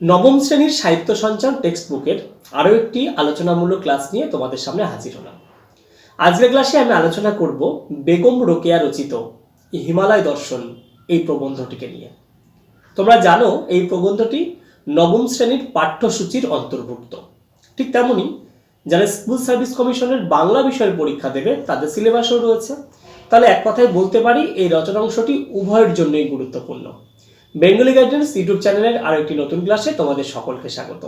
নবম শ্রেণির সাহিত্য সঞ্চয় টেক্সট বুকের আরও একটি আলোচনামূলক ক্লাস নিয়ে তোমাদের সামনে হাজির হলাম। আজকের ক্লাসে আমি আলোচনা করব বেগম রোকেয়া রচিত হিমালয় দর্শন এই প্রবন্ধটিকে নিয়ে। তোমরা জানো এই প্রবন্ধটি নবম শ্রেণির পাঠ্যসূচির অন্তর্ভুক্ত। ঠিক তেমনি যারা স্কুল সার্ভিস কমিশনের বাংলা বিষয়ের পরীক্ষা দেবে, তাদের সিলেবাসও রয়েছে। তাহলে এক কথায় বলতে পারি এই রচনা অংশটি উভয়ের জন্যই গুরুত্বপূর্ণ। বেঙ্গলি গাইডেন্স ইউটিউব চ্যানেলের আরও একটি নতুন ক্লাসে তোমাদের সকলকে স্বাগত।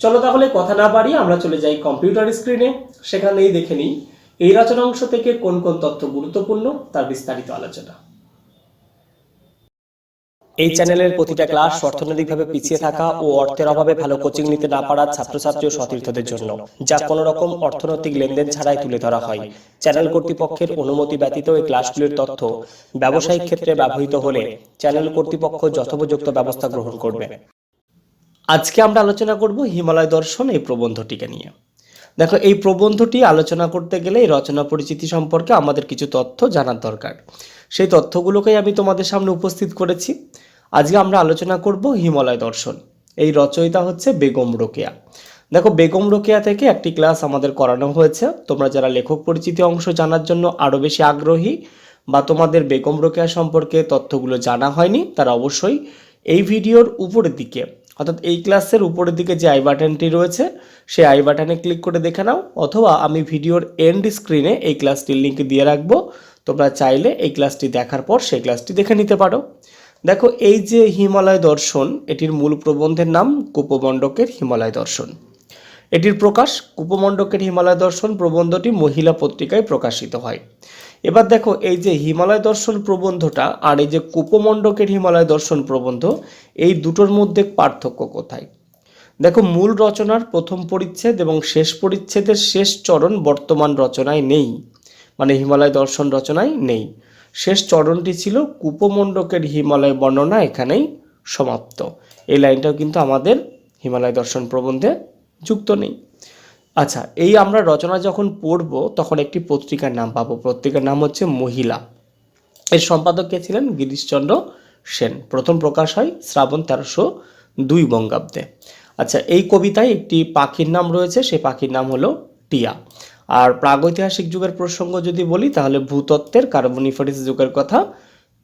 চলো তাহলে কথা না বাড়িয়ে আমরা চলে যাই কম্পিউটার স্ক্রিনে। সেখানেই দেখে নিই এই রচনা অংশ থেকে কোন কোন তথ্য গুরুত্বপূর্ণ, তার বিস্তারিত আলোচনা। এই চ্যানেলের প্রতিটা ক্লাস অর্থনৈতিকভাবে পিছিয়ে থাকা ও অর্থের অভাবে ভালো কোচিং নিতে না পারা ছাত্রছাত্রী ও সতীর্থদের জন্য, যা কোনো রকম অর্থনৈতিক লেনদেন ছাড়াই তুলে ধরা হয়। চ্যানেল কর্তৃপক্ষের অনুমতি ব্যতীত এই ক্লাসগুলির তথ্য ব্যবসায়িক ক্ষেত্রে ব্যবহৃত হলে চ্যানেল কর্তৃপক্ষ যথোপযুক্ত ব্যবস্থা গ্রহণ করবে। আজকে আমরা আলোচনা করব হিমালয় দর্শন এই প্রবন্ধটিকে নিয়ে। দেখো, এই প্রবন্ধটি আলোচনা করতে গেলে এই রচনা পরিচিতি সম্পর্কে আমাদের কিছু তথ্য জানার দরকার। সেই তথ্যগুলোকেই আমি তোমাদের সামনে উপস্থিত করেছি। আজকে আমরা আলোচনা করব হিমালয় দর্শন। এই রচয়িতা হচ্ছে বেগম রোকেয়া। দেখো, বেগম রোকেয়া থেকে একটি ক্লাস আমাদের করানো হয়েছে। তোমরা যারা লেখক পরিচিতি অংশ জানার জন্য আরও বেশি আগ্রহী বা তোমাদের বেগম রোকেয়া সম্পর্কে তথ্যগুলো জানা হয়নি, তারা অবশ্যই এই ভিডিওর উপরের দিকে, অর্থাৎ এই ক্লাসের উপরের দিকে যে আই বাটনটি রয়েছে, সেই আই বাটনে ক্লিক করে দেখে নাও, অথবা আমি ভিডিওর এন্ড স্ক্রিনে এই ক্লাসটির লিঙ্ক দিয়ে রাখব। তোমরা চাইলে এই ক্লাসটি দেখার পর সেই ক্লাসটি দেখে নিতে পারো। দেখো, এই যে হিমালয় দর্শন, এটির মূল প্রবন্ধের নাম কুপমণ্ডকের হিমালয় দর্শন। এটির প্রকাশ, কুপমণ্ডকের হিমালয় দর্শন প্রবন্ধটি মহিলা পত্রিকায় প্রকাশিত হয়। এবার দেখো, এই যে হিমালয় দর্শন প্রবন্ধটা আর এই যে কুপমণ্ডকের হিমালয় দর্শন প্রবন্ধ, এই দুটোর মধ্যে পার্থক্য কোথায়? দেখো, মূল রচনার প্রথম পরিচ্ছেদ এবং শেষ পরিচ্ছেদের শেষ চরণ বর্তমান রচনায় নেই। মানে হিমালয় দর্শন রচনায় নেই। শেষ চরণটি ছিল কুপমণ্ডকের হিমালয় বর্ণনা এখানেই সমাপ্ত। এই লাইনটাও কিন্তু আমাদের হিমালয় দর্শন প্রবন্ধে যুক্ত নেই। আচ্ছা এই আমরা রচনা যখন পড়ব, তখন একটি পত্রিকার নাম পাবো। পত্রিকার নাম হচ্ছে মহিলা। এর সম্পাদক কে ছিলেন? গিরিশচন্দ্র সেন। প্রথম প্রকাশ হয় শ্রাবণ তেরোশো দুই বঙ্গাব্দে। আচ্ছা এই কবিতায় একটি পাখির নাম রয়েছে, সেই পাখির নাম হলো টিয়া। আর প্রাগৈতিহাসিক যুগের প্রসঙ্গ যদি বলি, তাহলে ভূতত্ত্বের কার্বনিফারিস যুগের কথা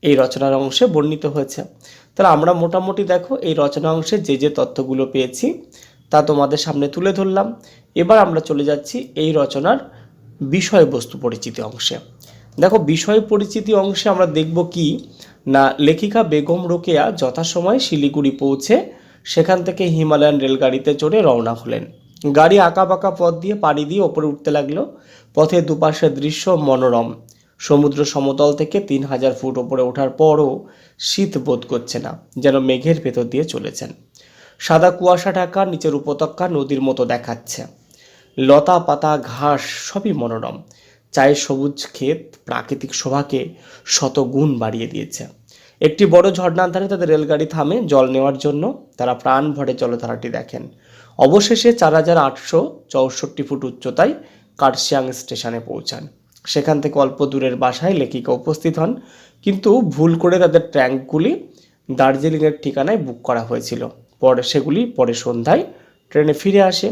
এই রচনার অংশে বর্ণিত হয়েছে। তাহলে আমরা মোটামুটি দেখো, এই রচনা অংশে যে যে তথ্যগুলো পেয়েছি, তা তোমাদের সামনে তুলে ধরলাম। এবার আমরা চলে যাচ্ছি এই রচনার বিষয়বস্তু পরিচিতি অংশে। দেখো, বিষয় পরিচিতি অংশে আমরা দেখব কি, না লেখিকা বেগম রোকেয়া যথাসময়ে শিলিগুড়ি পৌঁছে সেখান থেকে হিমালয়ান রেলগাড়িতে চড়ে রওনা হলেন। গাড়ি আঁকা বাঁকা পথ দিয়ে পাড়ি দিয়ে ওপরে উঠতে লাগল। পথে দুপাশের দৃশ্য মনোরম। সমুদ্র সমতল থেকে তিন হাজার ফুট ওপরে ওঠার পরও শীত বোধ করছে না, যেন মেঘের ভেতর দিয়ে চলেছেন। সাদা কুয়াশা ঢাকা নিচের উপত্যকা নদীর মতো দেখাচ্ছে। লতা পাতা ঘাস সবই মনোরম। চায়ের সবুজ ক্ষেত প্রাকৃতিক শোভাকে শতগুণ বাড়িয়ে দিয়েছে। একটি বড় ঝর্ণার ধারে তাদের রেলগাড়ি থামে, জল নেওয়ার জন্য। তারা প্রাণ ভরে জলধারাটি দেখেন। অবশেষে চার হাজার আটশো চৌষট্টি ফুট উচ্চতায় কার্শিয়াং স্টেশনে পৌঁছান। সেখান থেকে অল্প দূরের বাসায় লেখিকা উপস্থিত হন। কিন্তু ভুল করে তাদের ট্র্যাঙ্কগুলি দার্জিলিংয়ের ঠিকানায় বুক করা হয়েছিল। পরে সেগুলি পরে সন্ধ্যায় ট্রেনে ফিরে আসে।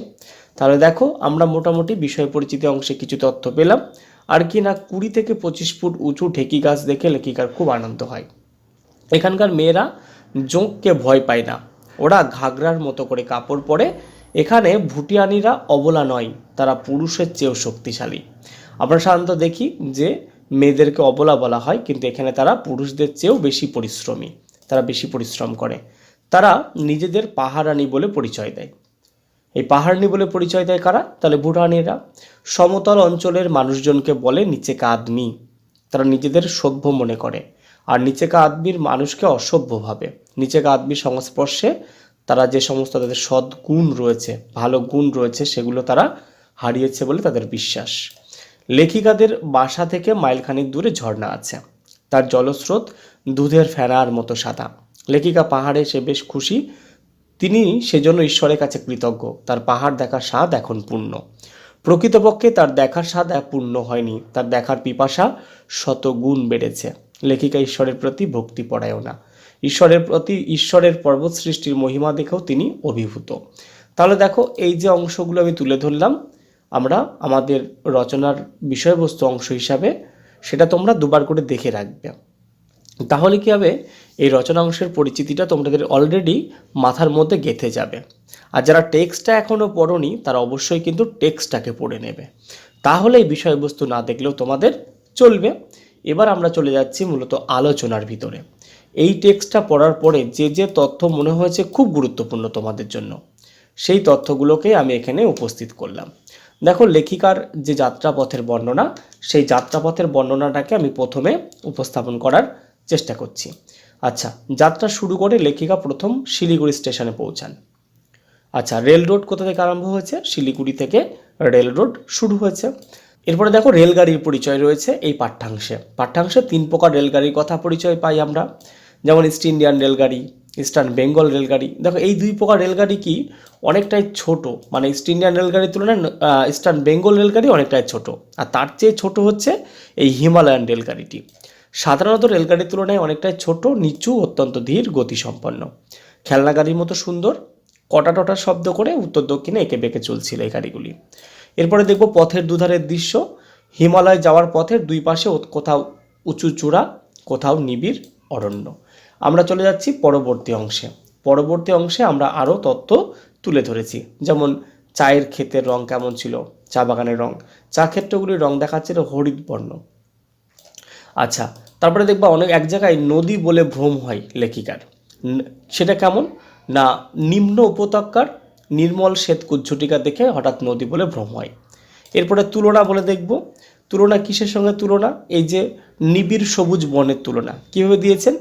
তাহলে দেখো, আমরা মোটামুটি বিষয় পরিচিতি অংশে কিছু তথ্য পেলাম। আর কি না কুড়ি থেকে পঁচিশ ফুট উঁচু ঢেকি গাছ দেখে লেখিকার খুব আনন্দ হয়। এখানকার মেয়েরা জোঁককে ভয় পায় না। ওরা ঘাগরার মতো করে কাপড় পরে। এখানে ভুটিয়ানিরা অবলা নয়, তারা পুরুষের চেয়েও শক্তিশালী। আমরা সাধারণত দেখি যে মেয়েদেরকে অবলা বলা হয়, কিন্তু এখানে তারা পুরুষদের চেয়েও বেশি পরিশ্রমী, তারা বেশি পরিশ্রম করে। তারা নিজেদের পাহারানি বলে পরিচয় দেয়। এই পাহাড়নি বলে পরিচয় দেয় কারা? তাহলে ভুটানিরা। সমতল অঞ্চলের মানুষজনকে বলে নিচে আদমি তারা নিজেদের সভ্য মনে করে। আর নিচেকা আদমির মানুষকে অসভ্য ভাবে। নিচেকা আদমির সংস্পর্শে তারা যে সমস্ত তাদের সৎ গুণ রয়েছে, ভালো গুণ রয়েছে, সেগুলো তারা হারিয়েছে বলে তাদের বিশ্বাস। লেখিকাদের বাসা থেকে মাইলখানিক দূরে ঝর্ণা আছে। তার জলস্রোত দুধের ফেনার মতো সাদা। লেখিকা পাহাড়ে সে বেশ খুশি। তিনি সেজন্য ঈশ্বরের কাছে কৃতজ্ঞ। তার পাহাড় দেখার স্বাদ এখন পূর্ণ। প্রকৃতপক্ষে তার দেখার স্বাদ পূর্ণ হয়নি। তার দেখার পিপাসা শত গুণ বেড়েছে। লেখিকা ঈশ্বরের প্রতি ভক্তি না। ঈশ্বরের প্রতি, ঈশ্বরের পর্বত সৃষ্টির মহিমা দেখেও তিনি অভিভূত। তাহলে দেখো, এই যে অংশগুলো আমি তুলে ধরলাম, আমরা আমাদের রচনার বিষয়বস্তু অংশ হিসাবে সেটা তোমরা দুবার করে দেখে রাখবে। তাহলে কি হবে? এই রচনা অংশের পরিচিতিটা তোমাদের অলরেডি মাথার মধ্যে গেঁথে যাবে। আর যারা টেক্সটটা এখনও পড়নি, তারা অবশ্যই কিন্তু টেক্সটটাকে পড়ে নেবে। তাহলে এই বিষয়বস্তু না দেখলেও তোমাদের চলবে। এবার আমরা চলে যাচ্ছি মূলত আলোচনার ভিতরে। এই টেক্সটটা পড়ার পরে যে যে তথ্য মনে হয়েছে খুব গুরুত্বপূর্ণ তোমাদের জন্য, সেই তথ্যগুলোকে আমি এখানে উপস্থিত করলাম। দেখো, লেখিকার যে যাত্রাপথের বর্ণনা, সেই যাত্রাপথের বর্ণনাটাকে আমি প্রথমে উপস্থাপন করার চেষ্টা করছি। আচ্ছা যাত্রা শুরু করে লেখিকা প্রথম শিলিগুড়ি স্টেশনে পৌঁছান। আচ্ছা রেল রোড কোথা থেকে আরম্ভ হয়েছে? শিলিগুড়ি থেকে রেল রোড শুরু হয়েছে। এরপরে দেখো রেলগাড়ির পরিচয় রয়েছে এই পাঠ্যাংশে। পাঠ্যাংশে তিন প্রকার রেলগাড়ির কথা পরিচয় পাই আমরা। যেমন ইস্ট ইন্ডিয়ান রেলগাড়ি, ইস্টার্ন বেঙ্গল রেলগাড়ি। দেখো এই দুই প্রকার রেলগাড়ি কি অনেকটাই ছোট। মানে ইস্ট ইন্ডিয়ান রেলগাড়ির তুলনায় ইস্টার্ন বেঙ্গল রেলগাড়ি অনেকটাই ছোট। আর তার চেয়ে ছোট হচ্ছে এই হিমালয়ান রেলগাড়িটি। সাধারণত রেলগাড়ির তুলনায় অনেকটাই ছোট, নিচু, অত্যন্ত ধীর, গতিসম্পন্ন। খেলনা গাড়ির মতো সুন্দর। কটা টটা শব্দ করে উত্তর দক্ষিণে এঁকে বেঁকে চলছিল এই গাড়িগুলি। এরপরে দেখব পথের দুধারের দৃশ্য। হিমালয় যাওয়ার পথের দুই পাশে কোথাও উঁচু চূড়া, কোথাও নিবিড় অরণ্য। আমরা চলে যাচ্ছি পরবর্তী অংশে। পরবর্তী অংশে আমরা আরও তত্ত্ব তুলে ধরেছি। যেমন চায়ের ক্ষেতের রং কেমন ছিল? চা বাগানের রং। চা ক্ষেত্রগুলির রং দেখাচ্ছিল হরিৎ বর্ণ। আচ্ছা তারপরে দেখবা অনেক, এক জায়গায় নদী বলে ভ্রম হয় লেখিকার। সেটা কেমন? না, নিম্ন উপত্যকার নির্মল শ্বেত কুজ্ঝটিকা দেখে হঠাৎ নদী বলে ভ্রম হয়। এরপরে তুলনা বলে দেখব। তুলনা কিসের সঙ্গে তুলনা? এই যে নিবিড় সবুজ বনের তুলনা। কীভাবে দিয়েছেন?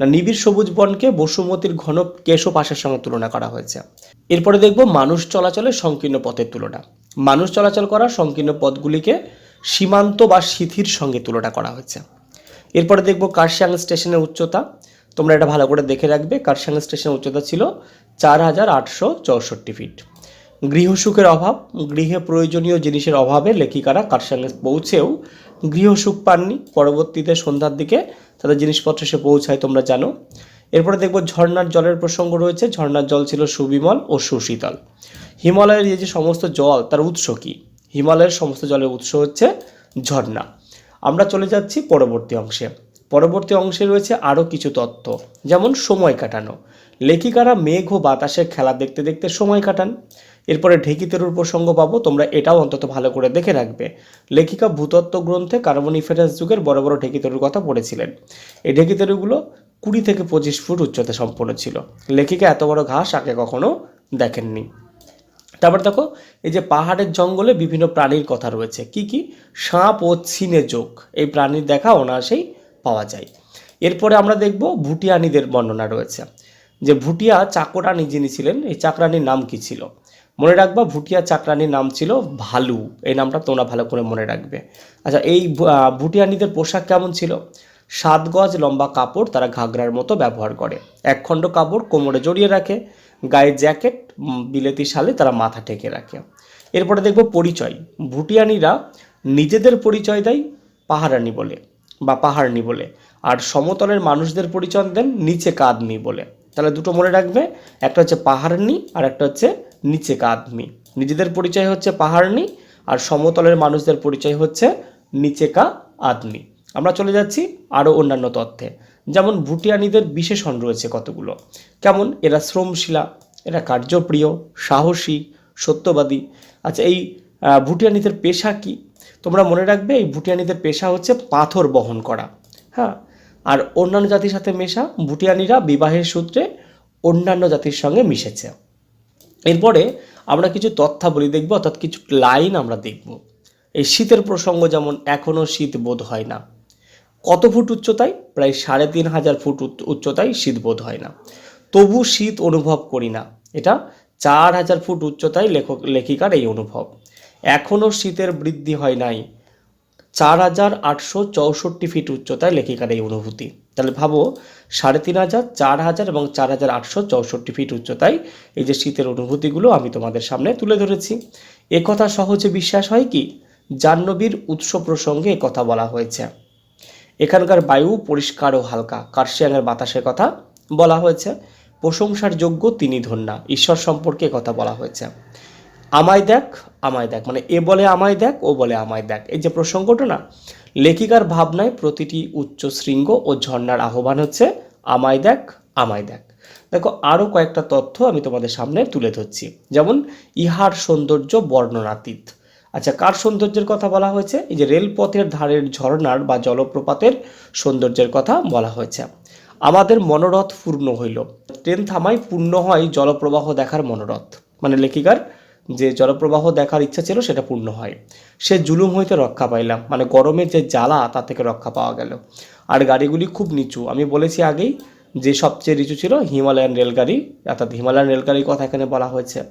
না, নিবিড় সবুজ বনকে বসুমতির ঘন কেশো পাশের সঙ্গে তুলনা করা হয়েছে। এরপরে দেখব মানুষ চলাচলের সংকীর্ণ পথের তুলনা। মানুষ চলাচল করা সংকীর্ণ পথগুলিকে সীমান্ত বা সিথির সঙ্গে তুলনা করা হয়েছে। এরপরে দেখব কার্শিয়াং স্টেশনের উচ্চতা। তোমরা এটা ভালো করে দেখে রাখবে। কার্শিয়াং স্টেশনের উচ্চতা ছিল চার হাজার আটশো চৌষট্টি ফিট। গৃহসুখের অভাব, গৃহে প্রয়োজনীয় জিনিসের অভাবে লেখিকারা কার্শিয়াংয়ে পৌঁছেও গৃহসুখ পাননি। পরবর্তীতে সন্ধ্যার দিকে তাদের জিনিসপত্র সে পৌঁছায়, তোমরা জানো। এরপরে দেখব ঝর্ণার জলের প্রসঙ্গ রয়েছে। ঝর্ণার জল ছিল সুবিমল ও সুশীতল। হিমালয়ের এই যে সমস্ত জল, তার উৎস কী? হিমালয়ের সমস্ত জলের উৎস হচ্ছে ঝর্ণা। আমরা চলে যাচ্ছি পরবর্তী অংশে। পরবর্তী অংশে রয়েছে আরও কিছু তথ্য যেমন সময় কাটানো। লেখিকারা মেঘ ও বাতাসের খেলা দেখতে দেখতে সময় কাটান। এরপরে ঢেকিতেরুর প্রসঙ্গ পাবো, তোমরা এটাও অন্তত ভালো করে দেখে রাখবে। লেখিকা ভূতত্ত্ব গ্রন্থে কার্বনিফেরাস যুগের বড় বড় ঢেকিতেরুর কথা পড়েছিলেন। এই ঢেকিতেরুগুলো কুড়ি থেকে পঁচিশ ফুট উচ্চতা সম্পন্ন ছিল। লেখিকা এত বড় ঘাস আগে কখনো দেখেননি। তারপর দেখো, এই যে পাহাড়ের জঙ্গলে বিভিন্ন প্রাণীর কথা রয়েছে। কি কি? সাপ ও ছিনে যোগ। এই প্রাণীর দেখা অনায়াসেই পাওয়া যায়। এরপরে আমরা দেখব ভুটিয়ানিদের বর্ণনা রয়েছে। যে ভুটিয়া চাকরানি যিনি ছিলেন, এই চাকরানির নাম কি ছিল? মনে রাখবা, ভুটিয়া চাকরানির নাম ছিল ভালু। এই নামটা তোমরা ভালো করে মনে রাখবে। আচ্ছা এই ভুটিয়ানিদের পোশাক কেমন ছিল? সাত গজ লম্বা কাপড় তারা ঘাগরার মতো ব্যবহার করে। এক খণ্ড কাপড় কোমরে জড়িয়ে রাখে, গায়ে জ্যাকেট বিলেতি শালে তারা মাথা ঢেকে রাখে। এরপরে দেখব পরিচয়। ভুটিয়ানিরা নিজেদের পরিচয় দেয় পাহারানি বলে বা পাহাড়নি বলে। আর সমতলের মানুষদের পরিচয় দেন নিচে কাদমি বলে। তাহলে দুটো মনে রাখবে, একটা হচ্ছে পাহাড়নি আর একটা হচ্ছে নিচে কাদমি। নিজেদের পরিচয় হচ্ছে পাহাড়নি আর সমতলের মানুষদের পরিচয় হচ্ছে নিচে কা আদমি আমরা চলে যাচ্ছি আরও অন্যান্য তথ্যে। যেমন ভুটিয়ানিদের বিশেষণ রয়েছে কতগুলো। কেমন? এরা শ্রমশীলা, এরা কার্যপ্রিয়, সাহসী, সত্যবাদী। আচ্ছা এই ভুটিয়ানিদের পেশা কি? তোমরা মনে রাখবে এই ভুটিয়ানিদের পেশা হচ্ছে পাথর বহন করা। হ্যাঁ আর অন্যান্য জাতির সাথে মেশা ভুটিয়ানিরা বিবাহের সূত্রে অন্যান্য জাতির সঙ্গে মিশেছে। এরপরে আমরা কিছু তথ্যাবলী দেখব, অর্থাৎ কিছু লাইন আমরা দেখব। এই শীতের প্রসঙ্গ যেমন এখনও শীত বোধ হয় না। কত ফুট উচ্চতায়? প্রায় সাড়ে তিন হাজার ফুট উচ্চ- উচ্চতায় শীত বোধ হয় না। তবু শীত অনুভব করি না। এটা চার হাজার ফুট উচ্চতায় লেখক, লেখিকার এই অনুভব। এখনও শীতের বৃদ্ধি হয় নাই। চার হাজার আটশো চৌষট্টি ফিট উচ্চতায় লেখিকার এই অনুভূতি। তাহলে ভাবো, সাড়ে তিন হাজার, চার হাজার এবং চার হাজার আটশো চৌষট্টি ফিট উচ্চতায় এই যে শীতের অনুভূতিগুলো আমি তোমাদের সামনে তুলে ধরেছি। একথা সহজে বিশ্বাস হয় কি? জাহ্নবীর উৎস প্রসঙ্গে কথা বলা হয়েছে। এখানকার বায়ু পরিষ্কার ও হালকা, কার্শিয়াংয়ের বাতাসের কথা বলা হয়েছে। প্রশংসার যোগ্য তিনি ধন্যা, ঈশ্বর সম্পর্কে কথা বলা হয়েছে। আমায় দেখ আমায় দেখ। মানে এ বলে আমায় দেখ, ও বলে আমায় দেখ। এই যে প্রসঙ্গটা না, লেখিকার ভাবনায় প্রতিটি উচ্চ শৃঙ্গ ও ঝর্ণার আহ্বান হচ্ছে, আমায় দেখ আমায় দেখ। দেখো আরও কয়েকটা তথ্য আমি তোমাদের সামনে তুলে ধরছি। যেমন, ইহার সৌন্দর্য বর্ণনাতীত। আচ্ছা কার সৌন্দর্যের কথা বলা হয়েছে? এই যে রেলপথের ধারের ঝর্ণার বা জলপ্রপাতের সৌন্দর্যের কথা বলা হয়েছে। আমাদের মনোরথ পূর্ণ হইল। ট্রেন থামায় পূর্ণ হয় জলপ্রবাহ দেখার মনোরথ। মানে লেখিকার যে জলপ্রবাহ দেখার ইচ্ছা ছিল সেটা পূর্ণ হয়। সে জুলুম হইতে রক্ষা পাইলাম মানে গরমের যে জ্বালা তা থেকে রক্ষা পাওয়া গেল। আর গাড়িগুলি খুব নিচু। আমি বলেছি আগেই যে সবচেয়ে নিচু ছিল হিমালয়ান রেলগাড়ি, অর্থাৎ হিমালয়ান রেলগাড়ির কথা এখানে বলা হয়েছে।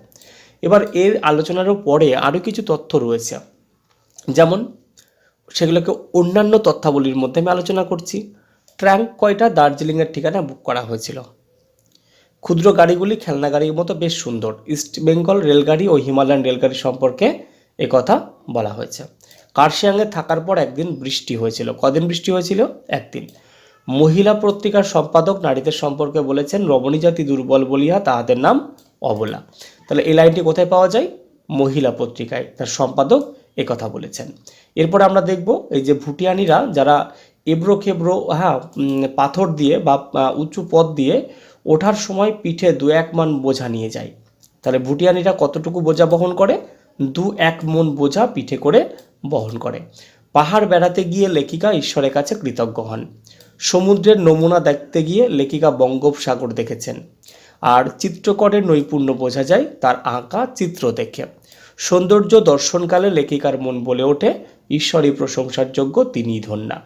এবার এর আলোচনারও পরে আরও কিছু তথ্য রয়েছে। যেমন, সেগুলোকে অন্যান্য তথ্যাবলীর মধ্যে আমি আলোচনা করছি। ট্র্যাঙ্ক কয়টা দার্জিলিংয়ের ঠিকানা বুক করা হয়েছিল? ক্ষুদ্র গাড়িগুলি খেলনা গাড়ির মতো বেশ সুন্দর। ইস্ট বেঙ্গল রেলগাড়ি ও হিমালয়ান রেলগাড়ি সম্পর্কে কথা বলা হয়েছে। কার্শিয়াংয়ে থাকার পর একদিন বৃষ্টি হয়েছিল। কদিন বৃষ্টি হয়েছিল? একদিন। মহিলা পত্রিকার সম্পাদক নারীদের সম্পর্কে বলেছেন, রমণী জাতি দুর্বল বলিয়া তাহাদের নাম অবলা। তাহলে এই লাইনটি কোথায় পাওয়া যায়? মহিলা পত্রিকায় তার সম্পাদক কথা বলেছেন। এরপর আমরা দেখব এই যে ভুটিয়ানিরা যারা এবড়ো খেবড়ো হ্যাঁ পাথর দিয়ে বা উঁচু পথ দিয়ে ওঠার সময় পিঠে দু এক মান বোঝা নিয়ে যায়। তাহলে ভুটিয়ানিরা কতটুকু বোঝা বহন করে? দু এক মন বোঝা পিঠে করে বহন করে। পাহাড় বেড়াতে গিয়ে লেখিকা ঈশ্বরের কাছে কৃতজ্ঞ হন। সমুদ্রের নমুনা দেখতে গিয়ে লেখিকা বঙ্গোপসাগর দেখেছেন। আর চিত্রকরের নৈপুণ্য বোঝা যায়, তার আঁকা চিত্র দেখে। সৌন্দর্য দর্শনকালে লেখিকার মন বলে ওঠে ঈশ্বরী প্রশংসার যোগ্য, তিনিই ধন্যা।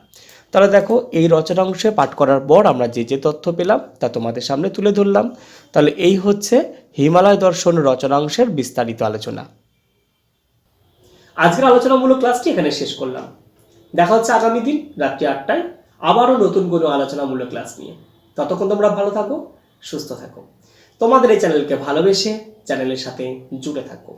তাহলে দেখো, এই রচনাংশে পাঠ করার পর আমরা যে যে তথ্য পেলাম তা তোমাদের সামনে তুলে ধরলাম। তাহলে এই হচ্ছে হিমালয় দর্শন রচনাংশের বিস্তারিত আলোচনা। আজকের আলোচনামূলক ক্লাসটি এখানে শেষ করলাম। দেখা হচ্ছে আগামী দিন রাত্রি আটটায় আবারও নতুন কোনো আলোচনামূলক ক্লাস নিয়ে। ততক্ষণ তোমরা ভালো থাকো, সুস্থ থাকো। তোমাদের এই চ্যানেলকে ভালোবেসে চ্যানেলের সাথে জুড়ে থাকো।